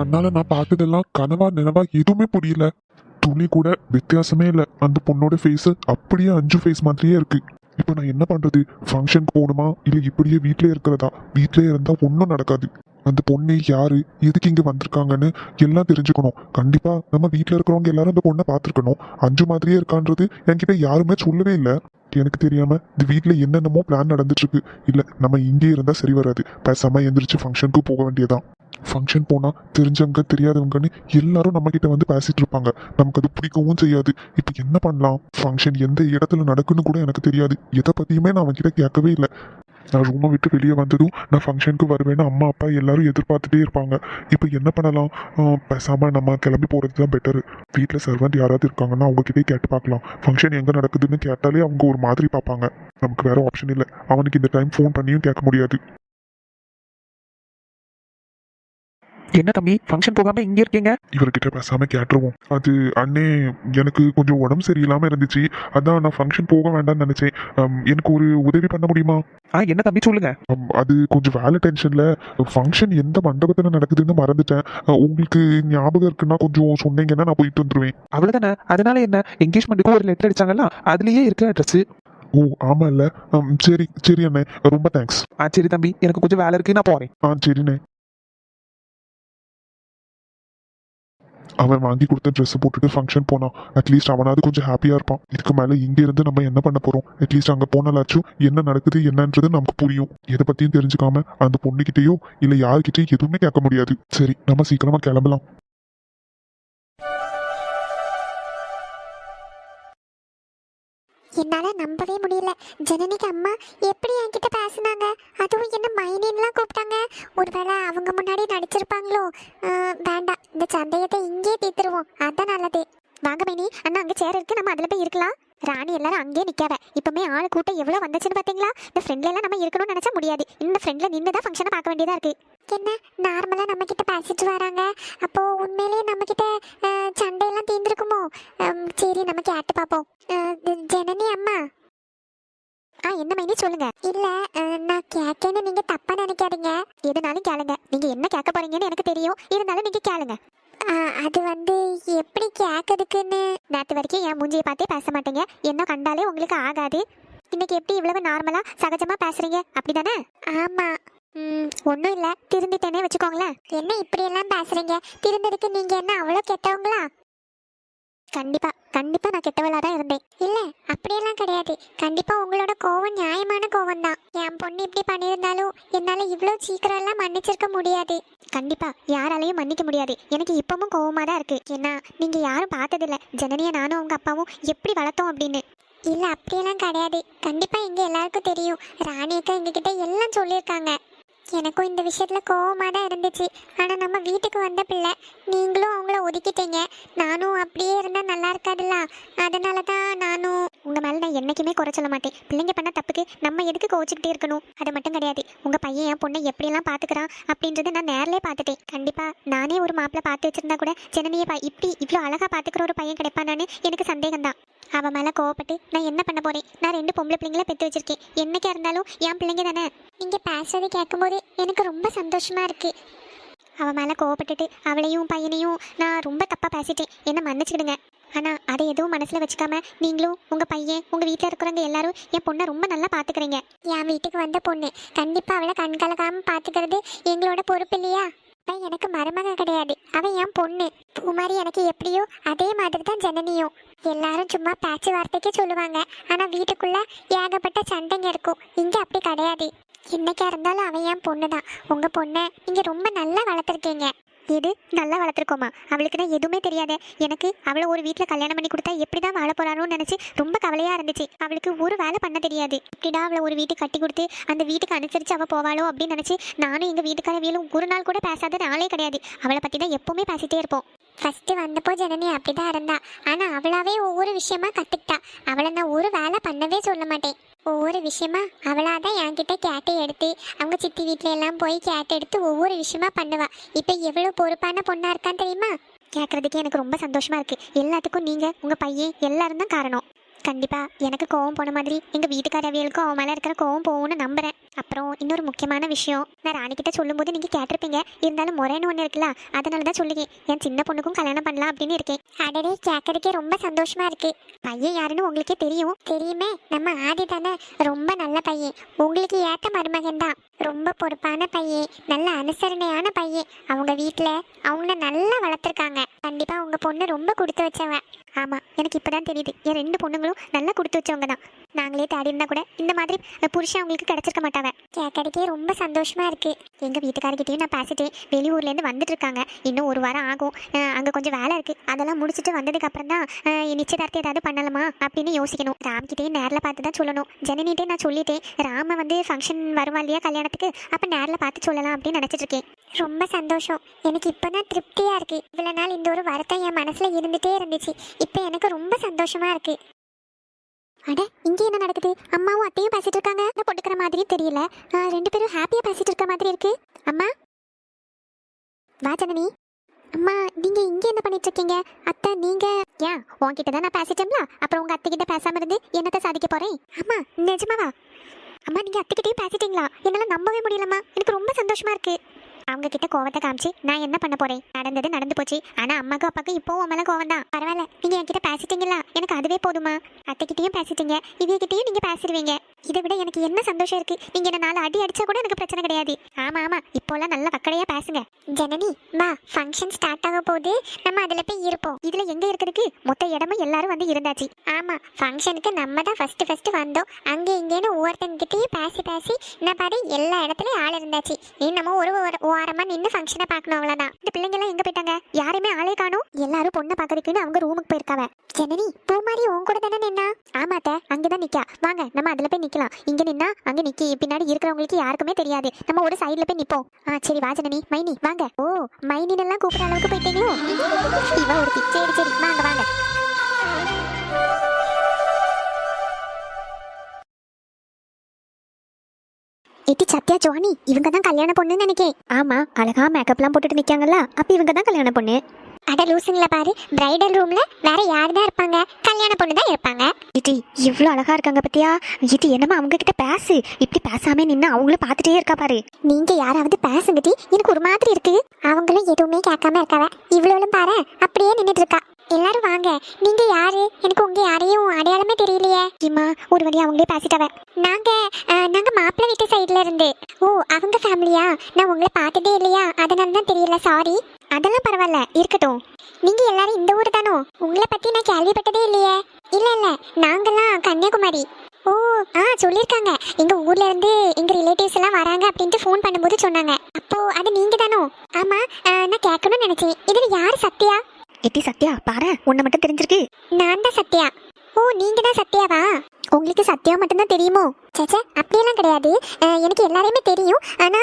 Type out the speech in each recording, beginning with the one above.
கண்ணால நான் பார்த்ததெல்லாம் கனவா நினைவா எதுவுமே புரியல. துளி கூட வித்தியாசமே இல்லை. அந்த பொண்ணோட ஃபேஸ் அப்படியே அஞ்சு ஃபேஸ் மாதிரியே இருக்கு. இப்போ நான் என்ன பண்றது? ஃபங்க்ஷனுக்கு போகணுமா? இல்லை இப்படியே வீட்டிலே இருக்கிறதா? வீட்டிலே இருந்தா ஒன்றும் நடக்காது. அந்த பொண்ணு யாரு? எதுக்கு இங்க வந்திருக்காங்கன்னு எல்லாம் தெரிஞ்சுக்கணும். கண்டிப்பா நம்ம வீட்டில் இருக்கிறவங்க எல்லாரும் அந்த பொண்ணை பார்த்துருக்கணும். அஞ்சு மாதிரியே இருக்கான்றது என்கிட்ட யாருமே சொல்லவே இல்லை. எனக்கு தெரியாம இந்த வீட்டில் என்னென்னமோ பிளான் நடந்துட்டு இருக்கு. இல்ல நம்ம இங்கே இருந்தா சரி வராது. பேசாம எந்திரிச்சு ஃபங்க்ஷனுக்கு போக வேண்டியதான் ஃபங்க்ஷன் போனால் தெரிஞ்சவங்க தெரியாதவங்கன்னு எல்லாரும் நம்மக்கிட்ட வந்து பேசிட்டு இருப்பாங்க. நமக்கு அது பிடிக்கவும் செய்யாது. இப்போ என்ன பண்ணலாம்? ஃபங்க்ஷன் எந்த இடத்துல நடக்குன்னு கூட எனக்கு தெரியாது. எதை பற்றியுமே நான் அவன்கிட்ட கேட்கவே இல்லை. நான் ரூமை விட்டு வெளியே வந்ததும் நான் ஃபங்க்ஷனுக்கு வருவேன்னு அம்மா அப்பா எல்லாரும் எதிர்பார்த்துட்டே இருப்பாங்க. இப்போ என்ன பண்ணலாம்? பேசாமல் நம்ம கிளம்பி போகிறது தான் பெட்டரு வீட்டில் சர்வெண்ட் யாராவது இருக்காங்கன்னா அவங்க கிட்டே கேட்டு பார்க்கலாம். ஃபங்க்ஷன் எங்கே நடக்குதுன்னு கேட்டாலே அவங்க ஒரு மாதிரி பார்ப்பாங்க. நமக்கு வேற ஆப்ஷன் இல்லை. அவனுக்கு இந்த டைம் ஃபோன் பண்ணியும் கேட்க முடியாது. என்ன தம்பி ஃபங்க்ஷன் போகாம இங்க இருக்கீங்க? இவர்கிட்ட பேசாம கேட்டுருவோம். அது அண்ணே எனக்கு கொஞ்சம் உடம்பு சரியில்லாம இருந்துச்சு. அதான் நான் ஃபங்க்ஷன் போக வேண்டாம்னு நினைச்சேன். எனக்கு ஒரு உதவி பண்ண முடியுமா? ஆ என்ன தம்பி சொல்லுங்க. அது கொஞ்சம் வேலை டென்ஷன்ல ஃபங்க்ஷன் எந்த மண்டபத்துல நடக்குதுன்னு மறந்துட்டேன். உங்களுக்கு ஞாபகம் இருக்குன்னா கொஞ்சம் சொன்னீங்கன்னா நான் போயிட்டு வந்துருவேன். அவ்வளவுதானே? அதனால என்ன? என்கேஜ்மெண்ட்டுக்கு ஒரு லெட்டர் அடிச்சாங்கல்ல அதுலயே இருக்கு அட்ரஸ் ஓ ஆமா இல்ல சரி சரி அண்ணே. ரொம்ப தேங்க்ஸ் ஆ சரி தம்பி எனக்கு கொஞ்சம் வேலை இருக்கு நான் போறேன். ஆ சரிண்ணே. அவன் வாங்கி கொடுத்த ட்ரெஸ் போட்டுட்டு ஃபங்க்ஷன் போனான் அட்லீஸ்ட் அவனாவது கொஞ்சம் ஹாப்பியா இருப்பான். இதுக்கு மேல இங்க இருந்து நம்ம என்ன பண்ண போறோம்? அட்லீஸ்ட் அங்க போனாலாச்சும் என்ன நடக்குது என்னன்றது நமக்கு புரியும். எதை பத்தியும் தெரிஞ்சுக்காம அந்த பொண்ணுகிட்டயோ இல்ல யாருக்கிட்டயும் எதுவுமே கேட்க முடியாது. சரி நம்ம சீக்கிரமா கிளம்பலாம். என்னால நம்பவே முடியல. ஜனனிக்கு அம்மா எப்படி என்கிட்ட பேசினாங்க? அதுவும் என்ன மைனின்லாம் கூப்பிட்டாங்க. ஒருவேளை அவங்க முன்னாடி நடிச்சிருப்பாங்களோ? ஆஹ், வேண்டாம். இந்த சந்தேகத்தை இங்கேயே தீர்த்துருவோம். அதான் நல்லது. வாங்க மைனி அண்ணா அங்க சேர் இருக்கு. நம்ம அதுல போய் இருக்கலாம். ராணி எல்லாரும் அங்கேயே நிக்காவ இப்பமே ஆள் கூட்டம் எவ்வளவு வந்துச்சுன்னு பாத்தீங்களா? இந்த ஃப்ரெண்ட்ல எல்லாம் நம்ம இருக்கணும்னு நினைச்சா முடியாது. இந்த ஃப்ரெண்ட்ல நின்று தான் ஃபங்க்ஷனை பார்க்க வேண்டியதா இருக்கு என்ன? நார்மலா நம்ம கிட்ட பேசிட்டு வராங்க. அப்போ உண்மையிலேயே நம்ம கிட்ட சண்டையெல்லாம் தீர்ந்துருக்குமோ? சரி நம்ம கேட்டு பார்ப்போம். ஜனனி அம்மா. ஆ என்ன மைனி சொல்லுங்க. இல்ல நான் கேட்கேன்னு நீங்க தப்பா நினைக்காதீங்க. எதுனாலும் கேளுங்க. நீங்க என்ன கேட்க போறீங்கன்னு எனக்கு தெரியும். இருந்தாலும் நீங்க கேளுங்க. அது வந்து எப்படி கேட்கறதுக்குன்னு? நேற்று வரைக்கும் என் மூஞ்சியை பார்த்தே பேச மாட்டீங்க. என்ன கண்டாலே உங்களுக்கு ஆகாது. இன்னைக்கு எப்படி இவ்வளவு நார்மலா சகஜமா பேசுறீங்க? அப்படிதானே? ஆமா. ஒன்றும் இல்லை. திருந்திட்டேனே வச்சுக்கோங்களேன். என்ன இப்படியெல்லாம் பேசுறீங்க? திருந்ததுக்கு நீங்க என்ன அவ்வளோ கெட்டவங்களா? கண்டிப்பா கண்டிப்பா நான் கெட்டவளா தான் இருந்தேன். இல்ல அப்படியெல்லாம் கிடையாது. கண்டிப்பா உங்களோட கோவம் நியாயமான கோவம் தான் என் பொண்ணு இப்படி பண்ணியிருந்தாலும் என்னால இவ்வளோ சீக்கிரம் எல்லாம் மன்னிச்சிருக்க முடியாது. கண்டிப்பா யாராலையும் மன்னிக்க முடியாது. எனக்கு இப்பவும் கோவமா தான் இருக்கு. ஏன்னா நீங்க யாரும் பார்த்ததில்ல. ஜனனியை நானும் உங்கள் அப்பாவும் எப்படி வளர்த்தோம் அப்படின்னு. இல்ல அப்படியெல்லாம் கிடையாது. கண்டிப்பா இங்க எல்லாருக்கும் தெரியும். ராணி அக்கா எங்ககிட்ட எல்லாம் சொல்லியிருக்காங்க. எனக்கும் இந்த விஷயத்துல கோவமா தான் இருந்துச்சு. ஆனா நம்ம வீட்டுக்கு வந்த பிள்ளை நீங்களும் அவங்கள ஒதுக்கிட்டீங்க. நானும் அப்படியே இருந்தா நல்லா இருக்காதுல்ல? அதனால தான் நானும் உங்க மேலே நான் என்னைக்குமே குறை சொல்ல மாட்டேன். பிள்ளைங்க பண்ண தப்புக்கு நம்ம எதுக்கு கோச்சிக்கிட்டே இருக்கணும்? அது மட்டும் கிடையாது. உங்க பையன் என் பொண்ணை எப்படியெல்லாம் பார்த்துக்கிறான் அப்படின்றத நான் நேர்லயே பார்த்துட்டேன். கண்டிப்பா நானே ஒரு மாப்பிள்ளை பார்த்து வச்சிருந்தா கூட ஜனனியை பா இப்படி இவ்வளோ அழகா பார்த்துக்கிற ஒரு பையன் கிடைப்பானான்னு எனக்கு சந்தேகம் தான் அவன் மேல கோவப்பட்டு நான் என்ன பண்ண போறேன்? நான் ரெண்டு பொம்பளை பிள்ளைங்கள பெற்று வச்சிருக்கேன். என்னைக்கா இருந்தாலும் என் பிள்ளைங்க தானே? நீங்க பேசுறது கேட்கும்போது எனக்கு ரொம்ப சந்தோஷமா இருக்கு. அவன் மேலே கோவப்பட்டுட்டு அவளையும் பையனையும் நான் ரொம்ப தப்பாக பேசிட்டேன். என்ன மன்னிச்சுக்கிடுங்க. ஆனால் அதை எதுவும் மனசில் வச்சுக்காம நீங்களும் உங்கள் பையன் உங்கள் வீட்டில் இருக்கிறவங்க எல்லாரும் என் பொண்ணை ரொம்ப நல்லா பார்த்துக்கிறீங்க என் வீட்டுக்கு வந்த பொண்ணு. கண்டிப்பாக அவளை கண்கலக்காமல் பார்த்துக்கிறது எங்களோட பொறுப்பு இல்லையா? அவன் எனக்கு மருமக கிடையாது. அவன் என் பொண்ணு. பூமாரி எனக்கு எப்படியோ அதே மாதிரி தான் ஜனனியும். எல்லாரும் சும்மா பேச்சு வார்த்தைக்கே சொல்லுவாங்க. ஆனால் வீட்டுக்குள்ள ஏகப்பட்ட சண்டைங்க இருக்கும். இங்கே அப்படி கிடையாது. என்னைக்கா இருந்தாலும் அவன் என் பொண்ணு தான் உங்க பொண்ணை நீங்க ரொம்ப நல்லா வளர்த்துருக்கீங்க. எது? நல்லா வளர்த்துருக்கோமா? அவளுக்கு தான் எதுவுமே தெரியாது. எனக்கு அவளை ஒரு வீட்டில் கல்யாணம் பண்ணி கொடுத்தா எப்படி தான் வாழ போறானோன்னு நினச்சி ரொம்ப கவலையாக இருந்துச்சு. அவளுக்கு ஒரு வேலை பண்ண தெரியாது. இப்படிடா அவளை ஒரு வீட்டுக்கு கட்டி கொடுத்து அந்த வீட்டுக்கு அனுசரித்து அவள் போவாளோ அப்படின்னு நினச்சி நானும் எங்கள் வீட்டுக்காரவியலும் ஒரு நாள் கூட பேசாத நாளே கிடையாது. அவளை பற்றி தான் எப்பவுமே பேசிட்டே இருப்போம். ஃபர்ஸ்ட் வந்தப்போ ஜனனி அப்படிதான் இருந்தா. ஆனா அவளாவே ஒவ்வொரு விஷயமா கத்துக்கிட்டா. அவளை நான் ஒரு வேலை பண்ணவே சொல்ல மாட்டேன். ஒவ்வொரு விஷயமா அவளாதான் என்கிட்ட கேட்டு எடுத்து அவங்க சித்தி வீட்ல எல்லாம் போய் கேட்டு எடுத்து ஒவ்வொரு விஷயமா பண்ணுவா. இப்போ எவ்வளவு பொறுப்பான பொண்ணா இருக்கான்னு தெரியுமா? கேட்கறதுக்கே எனக்கு ரொம்ப சந்தோஷமா இருக்கு. எல்லாத்துக்கும் நீங்க உங்க பையன் எல்லாரும் தான் காரணம். கண்டிப்பா எனக்கு கோவம் போன மாதிரி எங்க வீட்டுக்காரவியலுக்கும் அவன் மேல இருக்கிற கோவம் போகும்னு நம்புறேன். அப்புறம் இன்னொரு முக்கியமான விஷயம். நான் ராணிக்கிட்ட சொல்லும்போது நீங்க கேட்டிருப்பீங்க. இருந்தாலும் முறைன்னு ஒன்று இருக்குல்ல அதனால தான் சொல்லுங்க. என் சின்ன பொண்ணுக்கும் கல்யாணம் பண்ணலாம் அப்படின்னு இருக்கேன். அடடே கேட்கறதுக்கே ரொம்ப சந்தோஷமா இருக்கு. பையன் யாருன்னு உங்களுக்கே தெரியும். தெரியுமே நம்ம ஆதி தானே. ரொம்ப நல்ல பையன். உங்களுக்கு ஏத்த மருமகன் தான். ரொம்ப பொறுப்பான பையன். நல்ல அனுசரணையான பையன். அவங்க வீட்டில் அவங்கள நல்லா வளர்த்துருக்காங்க. கண்டிப்பா உங்க பொண்ணு ரொம்ப கொடுத்து வச்சவ. ஆமா எனக்கு இப்பதான் தெரியுது. என் ரெண்டு பொண்ணுங்களும் நல்லா கொடுத்து வச்சவங்க தான். நாங்களே தேடி இருந்தா கூட இந்த மாதிரி புருஷன் அவங்களுக்கு கிடைச்சிருக்க மாட்டாவ கேட்கறதுக்கே ரொம்ப சந்தோஷமா இருக்கு. எங்க வீட்டுக்காரர்கிட்டயும் நான் பேசிட்டேன். வெளியூர்ல இருந்து வந்துட்டு இருக்காங்க இன்னும் ஒரு வாரம் ஆகும். அஹ், அங்க கொஞ்சம் வேலை இருக்கு. அதெல்லாம் முடிச்சுட்டு வந்ததுக்கு அப்புறம் தான் அஹ், நிச்சயதார்த்தம் ஏதாவது பண்ணலாமா? அப்படின்னு யோசிக்கணும். ராம்கிட்டயும் நேரில் பார்த்து தான் சொல்லணும். ஜனனிட்டே நான் சொல்லிட்டேன். ராம வந்து ஃபங்க்ஷன் வருவா இல்லையா கல்யாணத்துக்கு? அப்ப நேரில் பார்த்து சொல்லலாம் அப்படின்னு நினைச்சிட்டு இருக்கேன் ரொம்ப சந்தோஷம். எனக்கு இப்பதான் திருப்தியா இருக்கு. இவ்வளவு நாள் இந்த ஒரு வருத்தம் என் மனசுல இருந்துட்டே இருந்துச்சு. இப்போ எனக்கு ரொம்ப சந்தோஷமா இருக்கு. அட இங்கே என்ன நடக்குது? அம்மாவும் அத்தையும் பேசிட்டு இருக்காங்க நான் பொட்டுக்கிற மாதிரி தெரியல. ரெண்டு பேரும் ஹாப்பியா பேசிட்டு இருக்க மாதிரி இருக்கு. அம்மா? வா ஜனனி. அம்மா நீங்க இங்க என்ன பண்ணிட்டு இருக்கீங்க அத்தை நீங்க? ஏன் உன்கிட்ட தான் நான் பேசிட்டேன்ல? அப்புறம் உங்க அத்தை கிட்ட பேசாம இருந்து என்னத்த சாதிக்க போறேன்? அம்மா நிஜமாவா? அம்மா நீங்க அத்தைக்கிட்டயும் பேசிட்டீங்களா? என்னால நம்பவே முடியலம்மா. எனக்கு ரொம்ப சந்தோஷமா இருக்கு. அவங்க கிட்ட கோவத்தை காமிச்சு நான் என்ன பண்ண போறேன்? நடந்தது நடந்து போச்சு. ஆனா அம்மாக்கு அப்பாக்கு இப்போ உன் மேல கோவம் தான் பரவாயில்ல நீங்க பேசிட்டீங்களா? எனக்கு அதுவே போதுமா. அத்தைக்கிட்டையும் பேசிட்டீங்க. இவகிட்டயும் நீங்க பேசிடுவீங்க. இதை விட எனக்கு என்ன சந்தோஷம் இருக்கு? நீங்க என்ன நாலு அடி அடிச்சா கூட எனக்கு பிரச்சனை கிடையாது. ஆமா ஆமா. இப்போலாம் நல்ல வக்கடையா பேசுங்க. ஜனனி வா. ஃபங்க்ஷன் ஸ்டார்ட் ஆக போகுது. நம்ம அதுல போய் இருப்போம். இதுல எங்க இருக்கிறதுக்கு? மொத்த இடமும் எல்லாரும் வந்து இருந்தாச்சு. ஆமா ஃபங்க்ஷனுக்கு நம்ம தான் ஃபர்ஸ்ட் ஃபர்ஸ்ட் வந்தோம். அங்க இங்கேன்னு ஒவ்வொருத்தங்கிட்டயும் பேசி பேசி என்ன பாரு எல்லா இடத்துலயும் ஆள் இருந்தாச்சு. இன்னமும் ஒரு ஓரமா வாரமா நின்று ஃபங்க்ஷனை பார்க்கணும் அவ்வளவுதான். இந்த பிள்ளைங்க எல்லாம் எங்க போயிட்டாங்க? யாருமே ஆளே காணும். எல்லாரும் பொண்ணை பாக்குறதுக்குன்னு அவங்க ரூமுக்கு போயிருக்காவ. ஜனனி பூ மாதிரி உன் கூட தானே நின்னா? ஆமாத்த அங்கதான் நிக்கா. வாங்க நம்ம அதுல போய் நிக்கலாம். இங்க நின்னா அங்க நிக்கி. பின்னாடி இருக்கிறவங்களுக்கு யாருக்குமே தெரியாது. நம்ம ஒரு சைடுல போய் நிப்போம். ஆ சரி வா ஜனனி. மைனி வாங்க. ஓ மைனின் எல்லாம் கூப்பிட அளவுக்கு போயிட்டீங்களோ? இவ ஒரு சரி சரி வாங்க வாங்க. எட்டி சத்யா ஜோனி இவங்க தான் கல்யாண பொண்ணுன்னு நினைக்கேன். ஆமா அழகா மேக்கப்லாம் போட்டுட்டு நிக்காங்கல்ல அப்ப இவங்க தான் கல்யாண பொண்ணு. அட லூசுங்கள பாரு. பிரைடல் ரூம்ல வேற யார் தான் இருப்பாங்க? கல்யாண பொண்ணு தான் இருப்பாங்க. இது இவ்வளோ அழகா இருக்காங்க பத்தியா? இது என்னமா அவங்க கிட்ட பேசு. இப்படி பேசாம நின்று அவங்களும் பார்த்துட்டே இருக்கா பாரு. நீங்க யாராவது பேசுங்கடி. எனக்கு ஒரு மாதிரி இருக்கு. அவங்களும் எதுவுமே கேட்காம இருக்காவ. இவ்வளோலும் பாரு. அப்படியே நின்றுட்டு இருக்கா. எல்லாரும் வாங்க. நீங்க யாரு? எனக்கு உங்க யாரையும் அடையாளமே தெரியலையே. இம்மா ஒரு வழியா அவங்களே பேசிட்டவ. நாங்க நாங்க மாப்பிள்ளை வீட்டு சைடுல இருந்து. ஓ அவங்க ஃபேமிலியா நான் உங்களை பார்த்ததே இல்லையா? அதனால தான் தெரியல. சாரி அதெல்லாம் பரவாயில்ல. இருக்கட்டும். நீங்க எல்லாரும் இந்த ஊர் தானோ? உங்களை பத்தி நான் கேள்விப்பட்டதே இல்லையே. இல்ல இல்ல. நாங்கெல்லாம் கன்னியாகுமரி. ஓ ஆ சொல்லியிருக்காங்க. எங்க ஊர்ல இருந்து எங்க ரிலேட்டிவ்ஸ் எல்லாம் வராங்க அப்படின்ட்டு ஃபோன் பண்ணும்போது சொன்னாங்க. அப்போ அது நீங்க தானோ? ஆமா நான் கேட்கணும்னு நினைச்சேன். இதுல யார் சத்யா? எட்டி சத்யா பாரு. உன்னை மட்டும் தெரிஞ்சிருக்கு. நான் தான் சத்யா. ஓ நீங்க தான் சத்யாவா? உங்களுக்கு சத்யா மட்டும்தான் தெரியுமோ? சேச்சே அப்படியெல்லாம் கிடையாது. எனக்கு எல்லாரையுமே தெரியும். ஆனா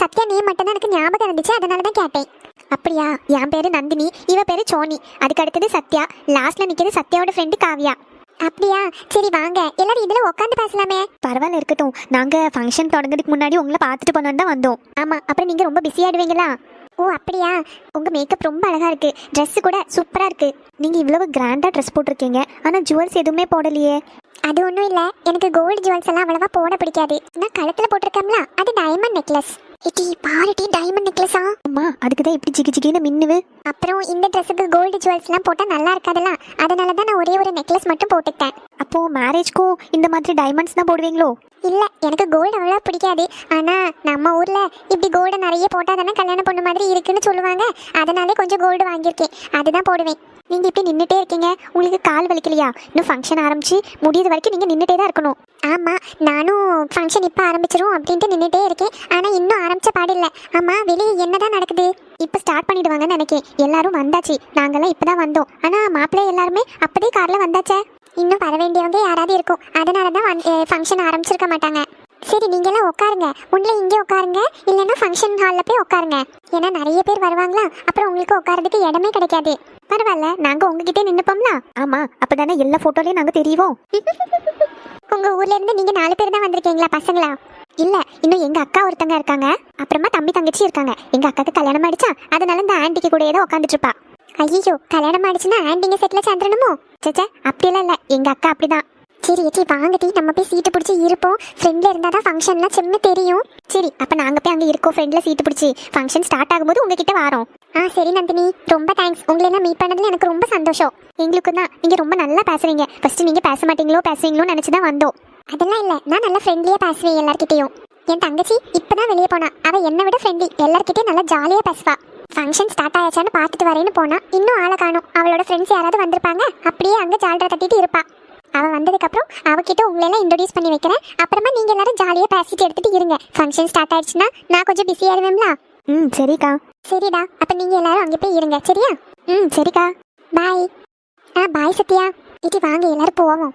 சத்யா நேம் மட்டும்தான் எனக்கு ஞாபகம் இருந்துச்சு. அதனால தான் கேட்டேன். அப்படியா? என் பேரு நந்தினி இவ பேரு சோனி. அதுக்கு அடுத்தது சத்யா. லாஸ்ட்ல நிக்கிறது சத்யாவோட ஃப்ரெண்டு காவ்யா. அப்படியா? சரி வாங்க. எல்லாரும் இதுல உட்காந்து பேசலாமே. பரவாயில்ல இருக்கட்டும். நாங்க ஃபங்க்ஷன் தொடங்குறதுக்கு முன்னாடி உங்களை பார்த்துட்டு போனோன்னு தான் வந்தோம். ஆமா அப்புறம் நீங்க ரொம்ப பிஸி ஆயிடுவீங்களா? ஓ அப்படியா? உங்க மேக்கப் ரொம்ப அழகா இருக்கு. ட்ரெஸ்ஸு கூட சூப்பரா இருக்கு. நீங்க இவ்வளவு கிராண்டா ட்ரெஸ் போட்டிருக்கீங்க. ஆனா ஜுவல்ஸ் எதுவுமே போடலையே. அது ஒன்றும் இல்லை. எனக்கு கோல்டு ஜுவல்ஸ் எல்லாம் அவ்வளவா போட பிடிக்காது. நான் கழுத்தில் போட்டிருக்கேன்ல அது டைமண்ட் நெக்லஸ் இட்டி பாரிட்டி டைமண்ட் நெக்லஸா அம்மா அதுக்கு தான் இப்படி ஜிகி ஜிகின்னு மின்னுவு. அப்புறம் இந்த ட்ரெஸ்ஸுக்கு கோல்டு ஜுவல்ஸ்லாம் போட்டால் நல்லா இருக்காதுல்ல? அதனால தான் நான் ஒரே ஒரு நெக்லஸ் மட்டும் போட்டுக்கிட்டேன். அப்போ மேரேஜ்க்கும் இந்த மாதிரி டைமண்ட்ஸ் தான் போடுவீங்களோ? இல்லை எனக்கு கோல்டு அவ்வளோ பிடிக்காது. ஆனால் நம்ம ஊரில் இப்படி கோல்டு நிறைய போட்டால் தானே கல்யாணம் பொண்ணு மாதிரி இருக்குன்னு சொல்லுவாங்க. அதனாலே கொஞ்சம் கோல்டு வாங்கியிருக்கேன். அதுதான் போடுவேன். நீங்க இப்படி நின்றுட்டே இருக்கீங்க. உங்களுக்கு கால் வலிக்கலையா? இன்னும் ஃபங்க்ஷன் ஆரம்பிச்சு முடியுது வரைக்கும் நீங்க நின்றுட்டே தான் இருக்கணும். ஆமாம் நானும் ஃபங்க்ஷன் இப்போ ஆரம்பிச்சிரும் அப்படின்ட்டு நின்றுட்டே இருக்கேன். ஆனால் இன்னும் ஆரம்பிச்ச பாடில்லை ஆமாம் வெளியே என்னதான் நடக்குது? இப்போ ஸ்டார்ட் பண்ணிடுவாங்கன்னு நினைக்கேன். எல்லாரும் வந்தாச்சு. நாங்கெல்லாம் இப்பதான் வந்தோம். ஆனா மாப்பிள்ளை எல்லாருமே அப்பதே கார்ல வந்தாச்சே. இன்னும் வர வேண்டியவங்க யாராவது இருக்கும். அதனால தான் ஃபங்க்ஷன் ஆரம்பிச்சிருக்க மாட்டாங்க. சரி நீங்களாம் உட்காருங்க. உள்ள இங்கே உட்காருங்க. இல்லைன்னா ஃபங்க்ஷன் ஹாலில் போய் உட்காருங்க. ஏன்னா நிறைய பேர் வருவாங்களா? அப்புறம் உங்களுக்கு உட்காரதுக்கு இடமே கிடைக்காது. பரவாயில்ல. நாங்க உங்ககிட்டே நின்னுப்போம்ல? ஆமா. அப்பதானே எல்லா ஃபோட்டோலையும் நாங்க தெரியவோம் உங்க ஊர்ல இருந்து நீங்க நாலு பேர் தான் வந்திருக்கீங்களா பசங்களா? இல்ல இன்னும் எங்க அக்கா ஒருத்தங்க இருக்காங்க. அப்புறமா தம்பி தங்கச்சி இருக்காங்க. எங்க அக்காவுக்கு கல்யாணம் ஆயிடுச்சா? அதனால இந்த ஆண்டிக்கு கூட ஏதோ உட்காந்துட்டு இருப்பா. ஐயோ கல்யாணம் ஆயிடுச்சுன்னா ஆண்டிங்க செட்டில் சேர்ந்துடணுமோ சேச்சே அப்படியெல்லாம் இல்ல. எங்க அக்கா அப்படிதான். சரி ஏச்சி வாங்கட்டி நம்ம போய் சீட்டு பிடிச்சி இருப்போம். ஃப்ரெண்ட்ல இருந்தா தான் ஃபங்க்ஷன்லாம் செம்ம தெரியும். சரி அப்போ நாங்கள் போய் அங்கே இருக்கோம் ஃப்ரெண்ட்ல சீட்டு பிடிச்சி. ஃபங்க்ஷன் ஸ்டார்ட் ஆகும்போது உங்ககிட்ட வரோம். ஆ சரி நந்தினி. ரொம்ப தேங்க்ஸ் உங்களை எல்லாம் மீட் பண்ணதுல எனக்கு ரொம்ப சந்தோஷம். எங்களுக்கு தான். நீங்க ரொம்ப நல்லா பேசுறீங்க. ஃபர்ஸ்ட் நீங்கள் பேச மாட்டீங்களோ பேசுவீங்களோ நினச்சி தான் வந்தோம். அதெல்லாம் இல்ல. நான் நல்லா ஃப்ரெண்ட்லியா பேசுவேன் எல்லார்கிட்டயும். என் தங்கச்சி இப்பதான் வெளியே போனா. அவ என்னை விட ஃப்ரெண்ட்லி எல்லார்கிட்டயும் நல்லா ஜாலியா பேசுவா. ஃபங்க்ஷன் ஸ்டார்ட் ஆயாச்சான்னு பார்த்துட்டு வரேன்னு போனா இன்னும் ஆளை காணும். அவளோட ஃப்ரெண்ட்ஸ் யாராவது வந்திருப்பாங்க? அப்படியே அங்க ஜால்ரா கட்டிட்டு இருப்பா. அவ வந்ததுக்கு அப்புறம் அவகிட்ட உங்களெல்லாம் இன்ட்ரோடியூஸ் பண்ணி வைக்கிறேன். அப்புறமா நீங்க எல்லாரும் ஜாலியா பேசிட்டு எடுத்துட்டு இருங்க. ஃபங்க்ஷன் ஸ்டார்ட் ஆயிடுச்சுன்னா நான் கொஞ்சம் பிஸியா இருவேன்ல ம் சரிக்கா. சரிடா. அப்ப நீங்க எல்லாரும் அங்கே போய் இருங்க. சரியா? ம் சரிக்கா. பாய் ஆ பாய் சத்யா. இடி வாங்க எல்லாரும் போவோம்.